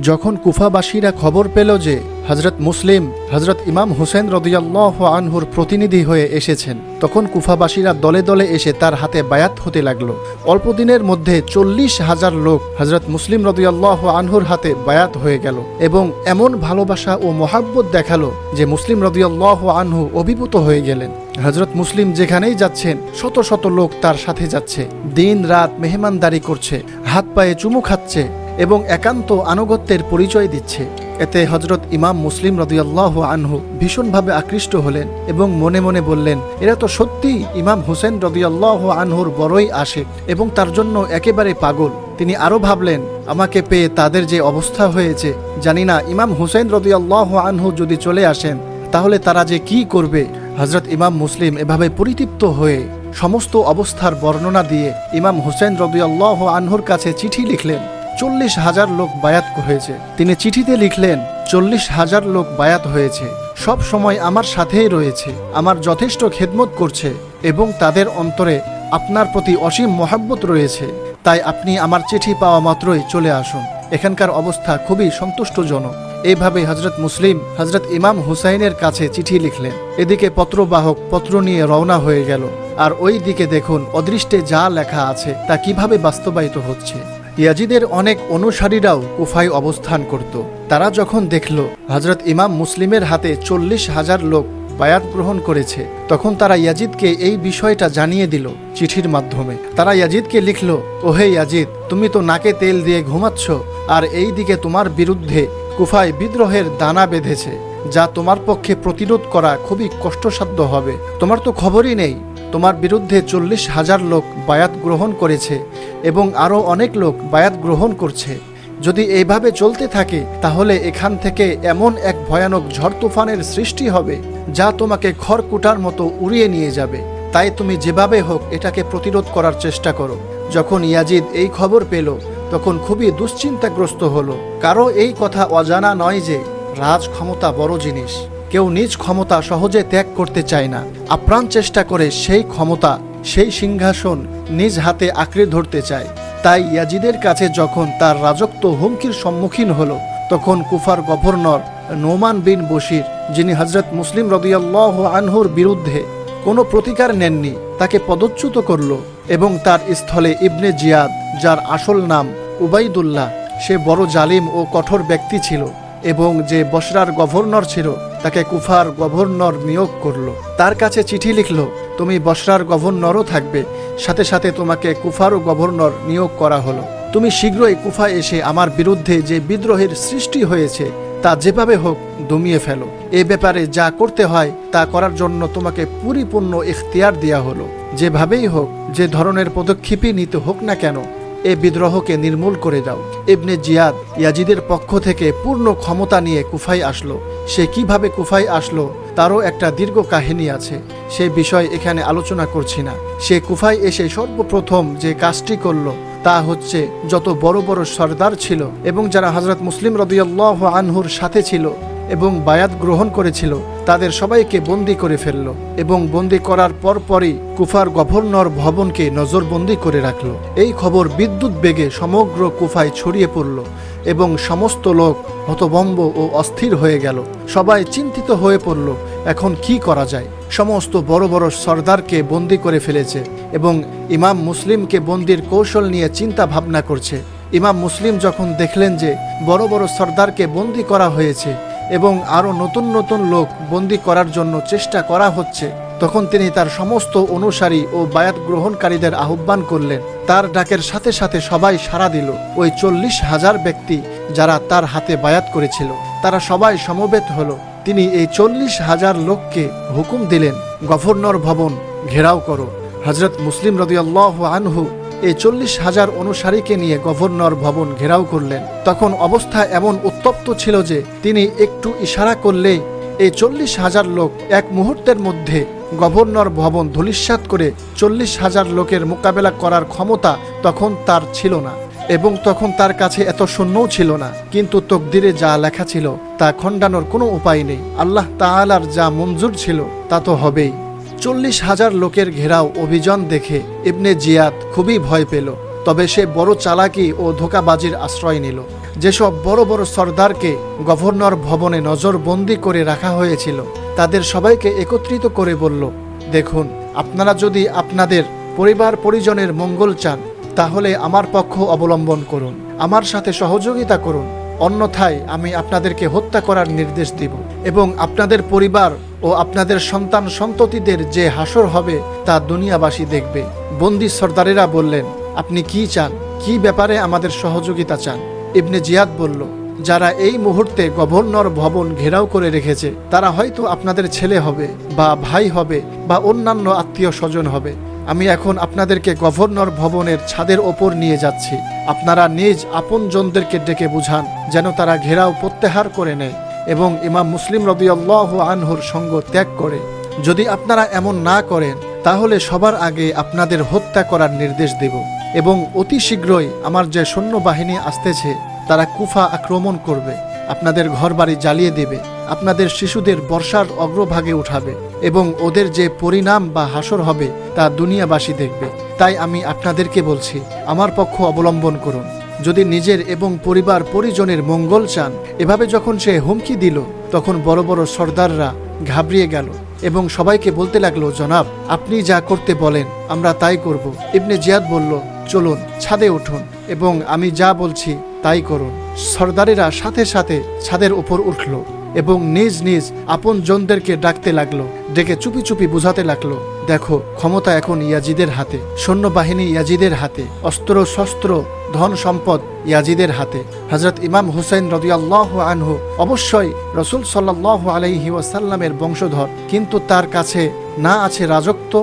যখন কুফাবাসীরা খবর পেল যে হজরত মুসলিম হজরত ইমাম হুসেন রদিয়াল্লাহ আনহুর প্রতিনিধি হয়ে এসেছেন, তখন কুফাবাসীরা দলে দলে এসে তার হাতে বায়াত হতে লাগল। অল্প দিনের মধ্যে চল্লিশ হাজার লোক হজরত মুসলিম রদিয়াল্লাহ আনহুর হাতে বায়াত হয়ে গেল এবং এমন ভালোবাসা ও মহাব্বত দেখাল যে মুসলিম রদিয়াল্লাহ আনহু অভিভূত হয়ে গেলেন। হজরত মুসলিম যেখানেই যাচ্ছেন, শত শত লোক তার সাথে যাচ্ছে দিন রাত মেহমানদারি করছে হাত পায়ে চুমু খাচ্ছে এবং একান্ত আনুগত্যের পরিচয় দিচ্ছে। এতে হজরত ইমাম মুসলিম রদিয়াল্লাহ আনহু ভীষণভাবে আকৃষ্ট হলেন এবং মনে মনে বললেন, এরা তো সত্যি ইমাম হুসেন রদিয়াল্লাহ আনহুর বড়ই আসে এবং তার জন্য একেবারে পাগল। তিনি আরও ভাবলেন, আমাকে পেয়ে তাদের যে অবস্থা হয়েছে, জানি না ইমাম হুসেন রদিয়াল্লাহ আনহু যদি চলে আসেন, তাহলে তারা যে কি করবে? হজরত ইমাম মুসলিম এভাবে পরিতৃপ্ত হয়ে সমস্ত অবস্থার বর্ণনা দিয়ে ইমাম হুসেন রদিয়াল্লাহ আনহুর কাছে চিঠি লিখলেন। চল্লিশ হাজার লোক বায়াত হয়েছে। তিনি চিঠিতে লিখলেন, চল্লিশ হাজার লোক বায়াত হয়েছে। সব সময় আমার সাথেই রয়েছে, আমার যথেষ্ট খেদমত করছে এবং তাদের অন্তরে আপনার প্রতি অসীম মহাব্বত রয়েছে। তাই আপনি আমার চিঠি পাওয়া মাত্রই চলে আসুন। এখানকার অবস্থা খুবই সন্তুষ্টজনক। এইভাবে হজরত মুসলিম হজরত ইমাম হুসাইনের কাছে চিঠি লিখলেন। এদিকে পত্রবাহক পত্র নিয়ে রওনা হয়ে গেল। আর ওই দিকে দেখুন, অদৃষ্টে যা লেখা আছে তা কীভাবে বাস্তবায়িত হচ্ছে। ইয়াজিদের অনেক অনুসারীরাও কুফায় অবস্থান করত। তারা যখন দেখল হজরত ইমাম মুসলিমের হাতে চল্লিশ হাজার লোক বায়াত গ্রহণ করেছে, তখন তারা ইয়াজিদকে এই বিষয়টা জানিয়ে দিল চিঠির মাধ্যমে। তারা ইয়াজিদকে লিখল, ওহে ইয়াজিদ, তুমি তো নাকে তেল দিয়ে ঘুমাচ্ছ, আর এই দিকে তোমার বিরুদ্ধে কুফায় বিদ্রোহের দানা বেঁধেছে, যা তোমার পক্ষে প্রতিরোধ করা খুবই কষ্টসাধ্য হবে। তোমার তো খবরই নেই তোমার বিরুদ্ধে চল্লিশ হাজার লোক বায়াত গ্রহণ করেছে এবং আরও অনেক লোক বায়াত গ্রহণ করছে। যদি এইভাবে চলতে থাকে, তাহলে এখান থেকে এমন এক ভয়ানক ঝড় তুফানের সৃষ্টি হবে, যা তোমাকে খড়কুটার মতো উড়িয়ে নিয়ে যাবে। তাই তুমি যেভাবে হোক এটাকে প্রতিরোধ করার চেষ্টা করো। যখন ইয়াজিদ এই খবর পেল, তখন খুবই দুশ্চিন্তাগ্রস্ত হলো। কারও এই কথা অজানা নয় যে, রাজ ক্ষমতা বড় জিনিস। কেউ নিজ ক্ষমতা সহজে ত্যাগ করতে চায় না। আপ্রাণ চেষ্টা করে সেই ক্ষমতা, সেই সিংহাসন নিজ হাতে আঁকড়ে ধরতে চায়। তাই ইয়াজিদের কাছে যখন তার রাজত্ব হুমকির সম্মুখীন হলো, তখন কুফার গভর্নর নোমান বিন বশির, যিনি হজরত মুসলিম রদিয়াল্লাহ আনহুর বিরুদ্ধে কোনো প্রতিকার নেননি, তাকে পদচ্যুত করল এবং তার স্থলে ইবনে জিয়াদ, যার আসল নাম উবাইদুল্লাহ, সে বড় জালিম ও কঠোর ব্যক্তি ছিল এবং যে বসরার গভর্নর ছিল তাকে কুফার গভর্নর নিয়োগ করল। তার কাছে চিঠি লিখলো, তুমি বসরার গভর্নরও থাকবে, সাথে সাথে তোমাকে কুফারও গভর্নর নিয়োগ করা হলো। তুমি শীঘ্রই কুফা এসে আমার বিরুদ্ধে যে বিদ্রোহের সৃষ্টি হয়েছে, তা যেভাবে হোক দমিয়ে ফেলো। এ ব্যাপারে যা করতে হয়, তা করার জন্য তোমাকে পরিপূর্ণ ইখতিয়ার দেওয়া হলো। যেভাবেই হোক, যে ধরনের পদক্ষেপই নিতে হোক না কেন এ বিদ্রোহকে নির্মূল করে দাও। ইবনে জিয়াদ ইয়াজিদের পক্ষ থেকে পূর্ণ ক্ষমতা নিয়ে কুফাই আসলো। সে কীভাবে কুফাই আসলো তারও একটা দীর্ঘ কাহিনী আছে। সে বিষয় এখানে আলোচনা করছি না। সে কুফাই এসে সর্বপ্রথম যে কাজটি করল তা হচ্ছে যত বড় বড় সর্দার ছিল এবং যারা হজরত মুসলিম রদিয়াল্লাহ আনহুর সাথে ছিল এবং বায়াত গ্রহণ করেছিল, তাদের সবাইকে বন্দি করে ফেলল এবং বন্দি করার পরপরই কুফার গভর্নর ভবনকে নজরবন্দি করে রাখল। এই খবর বিদ্যুৎ বেগে সমগ্র কুফায় ছড়িয়ে পড়ল এবং সমস্ত লোক হতভম্ব ও অস্থির হয়ে গেল। সবাই চিন্তিত হয়ে পড়ল, এখন কি করা যায়? সমস্ত বড় বড় সর্দারকে বন্দি করে ফেলেছে এবং ইমাম মুসলিমকে বন্দির কৌশল নিয়ে চিন্তা ভাবনা করছে। ইমাম মুসলিম যখন দেখলেন যে বড় বড় সর্দারকে বন্দি করা হয়েছে এবং আরও নতুন নতুন লোক বন্দি করার জন্য চেষ্টা করা হচ্ছে। তখন তিনি তার সমস্ত অনুসারী ও বায়াত গ্রহণকারীদের আহ্বান করলেন। তার ডাকের সাথে সাথে সবাই সাড়া দিল। ওই চল্লিশ হাজার ব্যক্তি যারা তার হাতে বায়াত করেছিল, তারা সবাই সমবেত হলো। তিনি এই চল্লিশ হাজার লোককে হুকুম দিলেন, গভর্নর ভবন ঘেরাও করো। হজরত মুসলিম রদিয়াল্লাহ আনহু এই চল্লিশ হাজার অনুসারীকে নিয়ে গভর্নর ভবন ঘেরাও করলেন। তখন অবস্থা এমন উত্তপ্ত ছিল যে তিনি একটু ইশারা করলেই এই চল্লিশ হাজার লোক এক মুহূর্তের মধ্যে গভর্নর ভবন ধূলিসাৎ করে চল্লিশ হাজার লোকের মোকাবেলা করার ক্ষমতা তখন তার ছিল না এবং তখন তার কাছে এত শূন্যও ছিল না। কিন্তু তকদিরে যা লেখা ছিল তা খণ্ডানোর কোনো উপায় নেই। আল্লাহ তাআলার যা মঞ্জুর ছিল তা তো হবেই। চল্লিশ হাজার লোকের ঘেরাও অভিযান দেখে ইবনে জিয়াদ খুবই ভয় পেল। তবে সে বড় চালাকি ও ধোকাবাজির আশ্রয় নিল। যেসব বড় বড় সর্দারকে গভর্নর ভবনে নজরবন্দি করে রাখা হয়েছিল, তাদের সবাইকে একত্রিত করে বলল, দেখুন, আপনারা যদি আপনাদের পরিবার পরিজনের মঙ্গল চান, তাহলে আমার পক্ষ অবলম্বন করুন, আমার সাথে সহযোগিতা করুন। অন্যথায় আমি আপনাদেরকে হত্যা করার নির্দেশ দিব এবং আপনাদের পরিবার ও আপনাদের সন্তান সন্ততিদের যে হাসর হবে তা দুনিয়াবাসী দেখবে। বন্দি সর্দারেরা বললেন, আপনি কি চান? কি ব্যাপারে আমাদের সহযোগিতা চান? ইবনে জিয়াদ বলল, যারা এই মুহূর্তে গভর্নর ভবন ঘেরাও করে রেখেছে, তারা হয়তো আপনাদের ছেলে হবে বা ভাই হবে বা অন্যান্য আত্মীয় স্বজন হবে। আমি এখন আপনাদেরকে গভর্নর ভবনের ছাদের ওপর নিয়ে যাচ্ছি। আপনারা নিজ আপনজনদেরকে ডেকে বুঝান, যেন তারা ঘেরাও প্রত্যাহার করে নেয় এবং ইমাম মুসলিম রবিউল্লাহ আনহুর সঙ্গ ত্যাগ করে। যদি আপনারা এমন না করেন, তাহলে সবার আগে আপনাদের হত্যা করার নির্দেশ দেব এবং অতি শীঘ্রই আমার যে সৈন্যবাহিনী আসতেছে, তারা কুফা আক্রমণ করবে, আপনাদের ঘরবাড়ি জ্বালিয়ে দেবে। আপনাদের শিশুদের বর্ষার অগ্রভাগে উঠাবে এবং ওদের যে পরিণাম বা হাসর হবে তা দুনিয়াবাসী দেখবে। তাই আমি আপনাদেরকে বলছি, আমার পক্ষ অবলম্বন করুন। যদি নিজের এবং পরিবার পরিজনের মঙ্গল চান, এভাবে যখন সে হুমকি দিল, তখন বড় বড় সর্দাররা ঘাবড়িয়ে গেল এবং সবাইকে বলতে লাগল, জনাব, আপনি যা করতে বলেন, আমরা তাই করব। ইবনে জিয়াদ বলল, চলুন, ছাদে উঠুন এবং আমি যা বলছি, তাই করুন। সর্দারেরা সাথে সাথে ছাদের উপর উঠল। এবং নিজ নিজ আপন জনদেরকে ডাকতে লাগল। ডেকে চুপি চুপি বুঝাতে লাগল, দেখো, ক্ষমতা এখন ইয়াজিদের হাতে, সৈন্যবাহিনী ইয়াজিদের হাতে, অস্ত্র, শস্ত্র, ধন সম্পদ ইয়াজিদের হাতে। হজরত ইমাম হুসেন রদিয়াল্লাহ আনহু অবশ্যই রসুল সাল্লাহ আলাইহি ওয়াসাল্লামের বংশধর, কিন্তু তার কাছে না আছে রাজত্ব,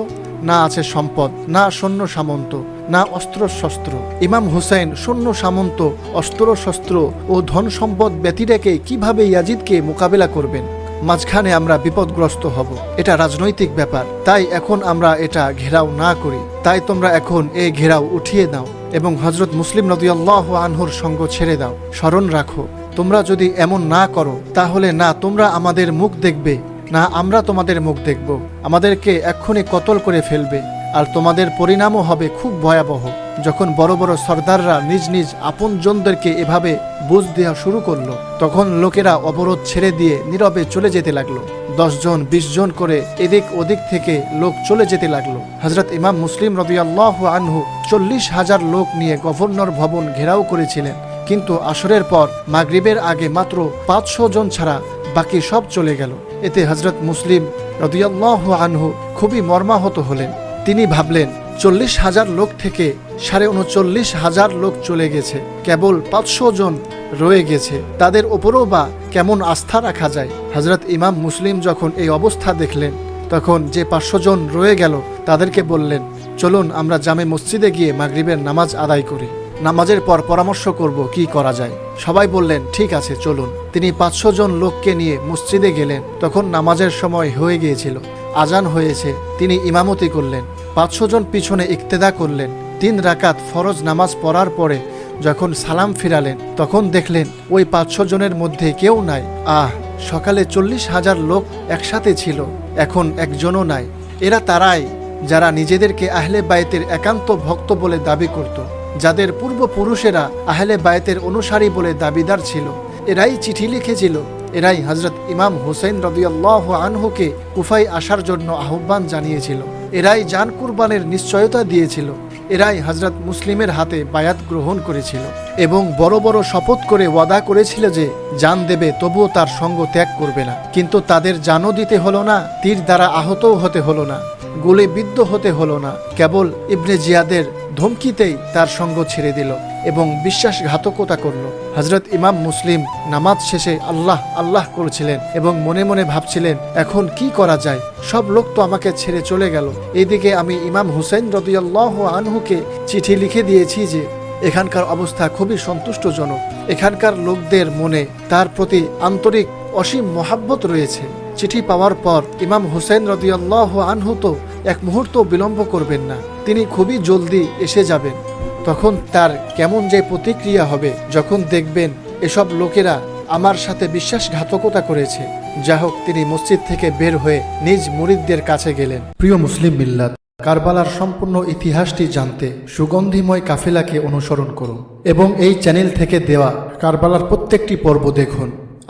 না আছে সম্পদ, না সৈন্য সামন্ত। না অস্ত্র শস্ত্র ইমাম হুসাইন সৈন্য সামন্ত অস্ত্র শস্ত্র ও ধন সম্পদ ব্যতি রেখে কীভাবে ইয়াজিদকে মোকাবেলা করবেন? মাঝখানে আমরা বিপদগ্রস্ত হব। এটা রাজনৈতিক ব্যাপার। তাই এখন আমরা এটা ঘেরাও না করি। তাই তোমরা এখন এই ঘেরাও উঠিয়ে দাও এবং হজরত মুসলিম নদিয়াল্লাহ আনহুর সঙ্গ ছেড়ে দাও। স্মরণ রাখো, তোমরা যদি এমন না করো, তাহলে না তোমরা আমাদের মুখ দেখবে, না আমরা তোমাদের মুখ দেখব। আমাদেরকে এক্ষুনি কতল করে ফেলবে। আর তোমাদের পরিণামও হবে খুব ভয়াবহ। যখন বড় বড় সর্দাররা নিজ নিজ আপনজনদেরকে এভাবে বুঝ দেওয়া শুরু করল, তখন লোকেরা অবরোধ ছেড়ে দিয়ে নীরবে চলে যেতে লাগল। দশজন বিশ জন করে এদিক ওদিক থেকে লোক চলে যেতে লাগল। হজরত ইমাম মুসলিম রবিআল্লাহ আনহু চল্লিশ হাজার লোক নিয়ে গভর্নর ভবন ঘেরাও করেছিলেন। কিন্তু আসরের পর মাগরিবের আগে মাত্র পাঁচশো জন ছাড়া বাকি সব চলে গেল। এতে হজরত মুসলিম রদিয়াল্লাহ আনহু খুবই মর্মাহত হলেন। তিনি ভাবলেন, চল্লিশ হাজার লোক থেকে সাড়ে উনচল্লিশ হাজার লোক চলে গেছে। কেবল পাঁচশো জন রয়ে গেছে। তাদের ওপরও বা কেমন আস্থা রাখা যায়? হজরত ইমাম মুসলিম যখন এই অবস্থা দেখলেন, তখন যে পাঁচশো জন রয়ে গেল, তাদেরকে বললেন, চলুন আমরা জামে মসজিদে গিয়ে মাগরিবের নামাজ আদায় করি। নামাজের পর পরামর্শ করব কি করা যায়। সবাই বললেন, ঠিক আছে, চলুন। তিনি পাঁচশো জন লোককে নিয়ে মসজিদে গেলেন। তখন নামাজের সময় হয়ে গিয়েছিল। আজান হয়েছে, তিনি ইমামতি করলেন, পাঁচশো জন পিছনে ইক্তেদা করলেন, তিন রাকাত ফরজ নামাজ পড়ার পরে যখন সালাম ফিরালেন, তখন দেখলেন ওই পাঁচশো জনের মধ্যে কেউ নাই। আহ, সকালে চল্লিশ হাজার লোক একসাথে ছিল, এখন একজনও নাই। এরা তারাই যারা নিজেদেরকে আহলে বায়েতের একান্ত ভক্ত বলে দাবি করত, যাদের পূর্বপুরুষেরা আহলে বায়েতের অনুসারী বলে দাবিদার ছিল। এরাই চিঠি লিখেছিল এরাই হজরত ইমাম হুসেন রবিআল্লাহ আনহুকে কুফাই আসার জন্য আহ্বান জানিয়েছিল। এরাই জান কুরবানের নিশ্চয়তা দিয়েছিল। এরাই হজরত মুসলিমের হাতে বায়াত গ্রহণ করেছিল এবং বড় বড় শপথ করে ওয়াদা করেছিল যে জান দেবে তবুও তার সঙ্গ ত্যাগ করবে না। কিন্তু তাদের জানও দিতে হলো না, তীর দ্বারা আহতও হতে হলো না, গোলে বিদ্ধ হতে হলো না। কেবল ইবনে জিয়াদের ধমকিতেই তার সঙ্গ ছেড়ে দিল। এবং বিশ্বাসঘাতকতা করল। হজরত ইমাম মুসলিম নামাজ শেষে আল্লাহ আল্লাহ করেছিলেন এবং মনে মনে ভাবছিলেন, এখন কি করা যায়? সব লোক তো আমাকে ছেড়ে চলে গেল। এদিকে আমি ইমাম হুসেন রদিয়াল্লাহ আনহুকে চিঠি লিখে দিয়েছি যে, এখানকার অবস্থা খুবই সন্তুষ্টজনক। এখানকার লোকদের মনে তার প্রতি আন্তরিক অসীম মহাব্বত রয়েছে। চিঠি পাওয়ার পর ইমাম হুসেন রদিয়াল্লাহ আনহু তো এক মুহূর্ত বিলম্ব করবেন না। তিনি খুবই জলদি এসে যাবেন। তখন তার কেমন যে প্রতিক্রিয়া হবে যখন দেখবেন এসব লোকেরা আমার সাথে বিশ্বাসঘাতকতা করেছে। যা হোক, তিনি মসজিদ থেকে বের হয়ে নিজ মুরিদদের কাছে গেলেন। প্রিয় মুসলিম মিল্লাত, কারবালার সম্পূর্ণ ইতিহাসটি জানতে সুগন্ধিময় কাফেলাকে অনুসরণ করুন এবং এই চ্যানেল থেকে দেওয়া কারবালার প্রত্যেকটি পর্ব দেখুন।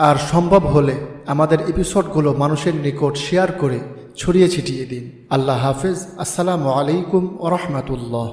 আর সম্ভব হলে আমাদের এপিসোডগুলো মানুষের নিকট শেয়ার করে ছড়িয়ে ছিটিয়ে দিন। আল্লাহ হাফেজ। আসসালামু আলাইকুম ও রহমতুল্লাহ।